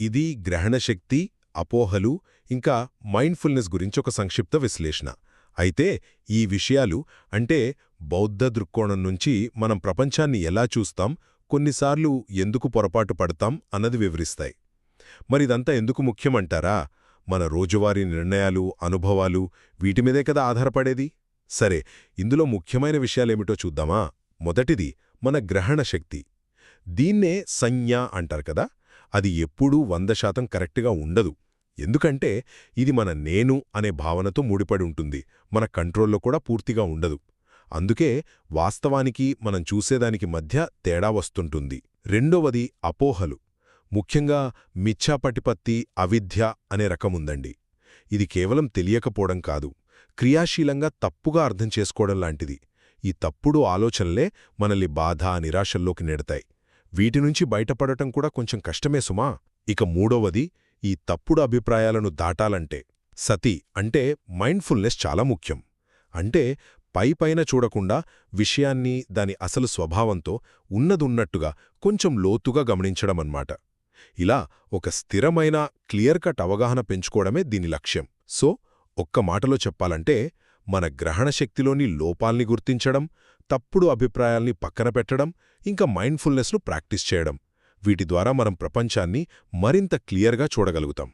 ఇది గ్రహణశక్తి అపోహలు ఇంకా మైండ్ఫుల్నెస్ గురించి ఒక సంక్షిప్త విశ్లేషణ. అయితే ఈ విషయాలు అంటే బౌద్ధ దృక్కోణం నుంచి మనం ప్రపంచాన్ని ఎలా చూస్తాం కొన్నిసార్లు ఎందుకు పొరపాటు పడతాం అన్నది వివరిస్తాయి. మరిదంతా ఎందుకు ముఖ్యమంటారా? మన రోజువారీ నిర్ణయాలు అనుభవాలు వీటిమీదే కదా ఆధారపడేది? సరే ఇందులో ముఖ్యమైన విషయాలేమిటో చూద్దామా? మొదటిది మన గ్రహణ శక్తి. దీన్నే సంజ్ఞ అంటారు కదా? అది ఎప్పుడూ వంద శాతం కరెక్ట్గా ఉండదు. ఎందుకంటే ఇది మన నేను అనే భావనతో ముడిపడి ఉంటుంది. మన కంట్రోల్లో కూడా పూర్తిగా ఉండదు. అందుకే వాస్తవానికి మనం చూసేదానికి మధ్య తేడా వస్తుంటుంది. రెండవది అపోహలు. ముఖ్యంగా మిథ్యాపటిపత్తి అవిద్య అనే రకముందండి ఇది కేవలం తెలియకపోవడం కాదు. క్రియాశీలంగా తప్పుగా అర్థం చేసుకోవడం లాంటిది. ఈ తప్పుడు ఆలోచనలే మనల్ని బాధ నిరాశల్లోకి నెడతాయి. వీటి నుంచి బయటపడటం కూడా కొంచెం కష్టమే సుమా. ఇక మూడవది ఈ తప్పుడు అభిప్రాయాలను దాటాలంటే. సతి అంటే మైండ్ఫుల్నెస్ చాలా ముఖ్యం. అంటే పైపైన చూడకుండా విషయాన్ని దాని అసలు స్వభావంతో ఉన్నదున్నట్టుగా కొంచెం లోతుగా గమనించడమన్నమాట. ఇలా ఒక స్థిరమైన క్లియర్ కట్ అవగాహన పెంచుకోవడమే దీని లక్ష్యం. సో ఒక్క మాటలో చెప్పాలంటే మన గ్రహణశక్తిలోని లోపాల్ని గుర్తించడం తప్పుడు అభిప్రాయాల్ని పక్కన పెట్టడం ఇంకా మైండ్ఫుల్నెస్ను ప్రాక్టీస్ చేయడం. వీటి ద్వారా మనం ప్రపంచాన్ని మరింత క్లియర్గా చూడగలుగుతాం.